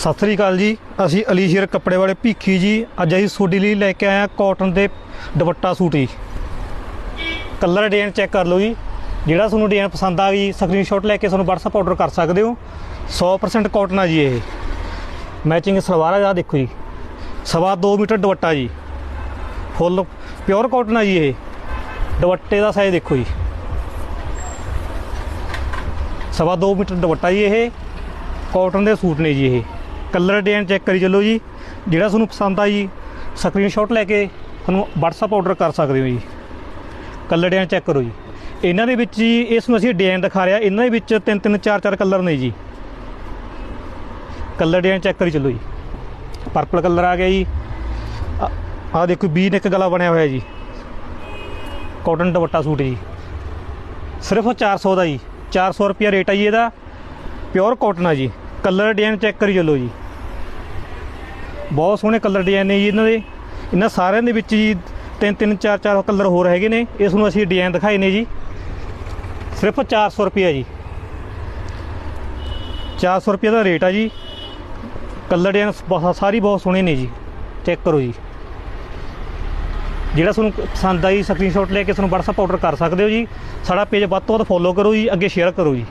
ਸਤਿ ਸ੍ਰੀ ਅਕਾਲ ਜੀ। ਅਸੀਂ ਅਲੀਸ਼ੇਰ ਕੱਪੜੇ ਵਾਲੇ ਭੀਖੀ ਜੀ। ਅੱਜ ਅਸੀਂ ਤੁਹਾਡੇ ਲਈ ਲੈ ਕੇ ਆਏ ਹਾਂ ਕਾਟਨ ਦੇ ਦੁਪੱਟਾ ਸੂਟ ਜੀ। ਕਲਰ ਡਿਜ਼ਾਈਨ ਚੈੱਕ ਕਰ ਲਓ ਜੀ। ਜਿਹੜਾ ਤੁਹਾਨੂੰ ਡਿਜ਼ਾਈਨ ਪਸੰਦ ਆ ਗਈ ਸਕਰੀਨਸ਼ਾਟ ਲੈ ਕੇ ਤੁਹਾਨੂੰ WhatsApp ਆਰਡਰ ਕਰ ਸਕਦੇ ਹੋ। 100% ਕਾਟਨ ਆ ਜੀ ਇਹ। ਮੈਚਿੰਗ ਸਲਵਾਰ ਆ ਦੇਖੋ ਜੀ। ਸਵਾ 2 ਮੀਟਰ ਦੁਪੱਟਾ ਜੀ। ਫੁੱਲ ਪਿਓਰ ਕਾਟਨ ਆ ਜੀ ਇਹ। ਦੁਪੱਟੇ ਦਾ ਸਾਈਜ਼ ਦੇਖੋ ਜੀ। ਸਵਾ 2 ਮੀਟਰ ਦੁਪੱਟਾ ਜੀ ਇਹ। ਕਾਟਨ ਦੇ ਸੂਟ ਨੇ ਜੀ ਇਹ। ਕਲਰ ਡਿਜ਼ਾਈਨ ਚੈੱਕ ਕਰੀ ਚੱਲੋ ਜੀ। ਜਿਹੜਾ ਤੁਹਾਨੂੰ ਪਸੰਦ ਆ ਜੀ ਸਕਰੀਨਸ਼ਾਟ ਲੈ ਕੇ ਤੁਹਾਨੂੰ WhatsApp ਆਰਡਰ ਕਰ ਸਕਦੇ ਹੋ ਜੀ। ਕਲਰ ਡਿਜ਼ਾਈਨ ਚੈੱਕ ਕਰੋ ਜੀ। ਇਹਨਾਂ ਦੇ ਵਿੱਚ ਜੀ, ਇਸ ਨੂੰ ਅਸੀਂ ਡਿਜ਼ਾਈਨ ਦਿਖਾ ਰਿਹਾ ਇਹਨਾਂ ਦੇ ਵਿੱਚ ਤਿੰਨ ਤਿੰਨ, ਚਾਰ ਚਾਰ ਕਲਰ ਨੇ ਜੀ। ਕਲਰ ਡਿਜ਼ਾਈਨ ਚੈੱਕ ਕਰੀ ਚੱਲੋ ਜੀ। ਪਰਪਲ ਕਲਰ ਆ ਗਿਆ ਜੀ। ਆ ਦੇਖੋ, ਬੀ ਨੈਕ ਗਲਾ ਬਣਿਆ ਹੋਇਆ ਜੀ। ਕਾਟਨ ਦੁਪੱਟਾ ਸੂਟ ਜੀ। ਸਿਰਫ 400 ਦਾ ਜੀ। 400 ਰੁਪਿਆ ਰੇਟ ਆ ਜੀ ਇਹਦਾ। ਪਿਓਰ ਕਾਟਨ ਆ ਜੀ। ਕਲਰ ਡਿਜ਼ਾਈਨ ਚੈੱਕ ਕਰੀ ਚੱਲੋ ਜੀ। ਬਹੁਤ ਸੋਹਣੇ ਕਲਰ ਡਿਜ਼ਾਈਨ ਨੇ ਜੀ ਇਹਨਾਂ ਦੇ। ਇਹਨਾਂ ਸਾਰਿਆਂ ਦੇ ਵਿੱਚ ਜੀ ਤਿੰਨ ਤਿੰਨ, ਚਾਰ ਚਾਰ ਕਲਰ ਹੋਰ ਹੈਗੇ ਨੇ। ਇਸ ਨੂੰ ਅਸੀਂ ਡਿਜ਼ਾਈਨ ਦਿਖਾਏ ਨੇ ਜੀ। ਸਿਰਫ 400 ਰੁਪਿਆ ਜੀ। 400 ਰੁਪਏ ਦਾ ਰੇਟ ਆ ਜੀ। ਕਲਰ ਡਿਜ਼ਾਈਨ ਬਹੁਤ ਸਾਰੀ ਬਹੁਤ ਸੋਹਣੇ ਨੇ ਜੀ। ਚੈੱਕ ਕਰੋ ਜੀ। ਜਿਹੜਾ ਤੁਹਾਨੂੰ ਪਸੰਦ ਆਈ ਸਕਰੀਨਸ਼ਾਟ ਲੈ ਕੇ ਤੁਹਾਨੂੰ WhatsApp ਆਰਡਰ ਕਰ ਸਕਦੇ ਹੋ ਜੀ। ਸਾਡਾ ਪੇਜ ਵੱਧ ਤੋਂ ਵੱਧ ਫੋਲੋ ਕਰੋ ਜੀ। ਅੱਗੇ ਸ਼ੇਅਰ ਕਰੋ ਜੀ।